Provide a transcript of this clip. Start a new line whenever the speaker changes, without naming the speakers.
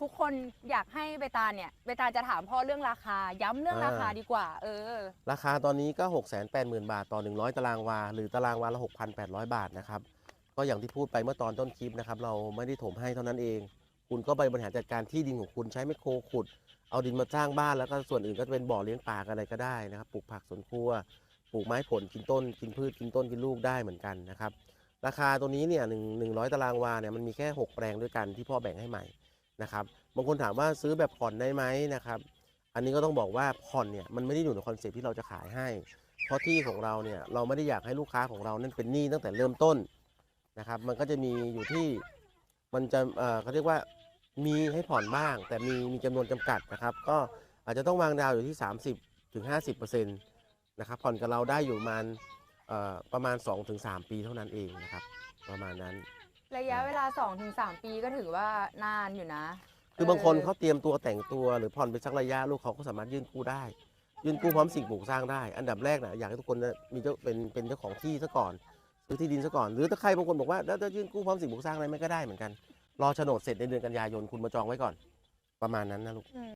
ทุกคนอยากให้เบตาเนี่ยเบตาจะถามพ่อเรื่องราคา ย้ำเรื่องราคา
อ่า
ดีกว่า เออ
ราคาตอนนี้ก็ 6 8 0 0 0 0 บาทต่อ 100 ตารางวา หรือตารางวาละ 6,800 บาทนะครับ ก็อย่างที่พูดไปเมื่อตอนต้นคลิปนะครับ เราไม่ได้ถมให้เท่านั้นเอง คุณก็ไปบริหารจัดการที่ดินของคุณใช้ไมคโครขุด เอาดินมาสร้างบ้านแล้วก็ส่วนอื่นก็จะเป็นบ่อเลี้ยงปลาอะไรก็ได้นะครับ ปลูกผักสวนครัว ปลูกไม้ผลกินต้น กินพืชกินต้นกินลูกได้เหมือนกันนะครับ ราคาตัวนี้เนี่ยหนึ่งหนึ่งร้อยตารางวาเนี่ยมันมีแค่ 6 แปลงด้วยกันที่พ่อแบ่งให้ใหม่ นะครับบางคนถามว่าซื้อแบบผ่อนได้ไหมนะครับ อันนี้ก็ต้องบอกว่าผ่อนเนี่ยมันไม่ได้อยู่ในคอนเซ็ปต์ที่เราจะขายให้ เพราะที่ของเราเนี่ยเราไม่ได้อยากให้ลูกค้าของเรานั่นเป็นหนี้ตั้งแต่เริ่มต้นนะครับ มันก็จะมีอยู่ที่มันจะเออเขาเรียกว่ามีให้ผ่อนบ้าง แต่มีมีจำนวนจำกัดนะครับ ก็อาจจะต้องวางดาวอยู่ที่ 30ถึง50%นะครับผ่อนกับเราได้อยู่ประมาณเอ่อประมาณ 2-3 ปีเท่านั้นเองนะครับ ประมาณนั้น
ระยะเวลา 2-3 ปีก็ถือว่านานอยู่นะ
คือบางคนเขาเตรียมตัวแต่งตัวหรือผ่อนไปสักระยะลูกเขาก็สามารถยื่นกู้ได้ ยื่นกู้พร้อมสิ่งปลูกสร้างได้ อันดับแรกนะอยากให้ทุกคนนะมีเจ้าเป็นเป็นเจ้าของที่ซะก่อนซื้อที่ดินซะก่อน หรือถ้าใครบางคนบอกว่าแล้วจะยื่นกู้พร้อมสิ่งปลูกสร้างอะไรไม่ก็ได้เหมือนกัน รอโฉนดเสร็จในเดือนกันยายนคุณมาจองไว้ก่อน ประมาณนั้นนะลูก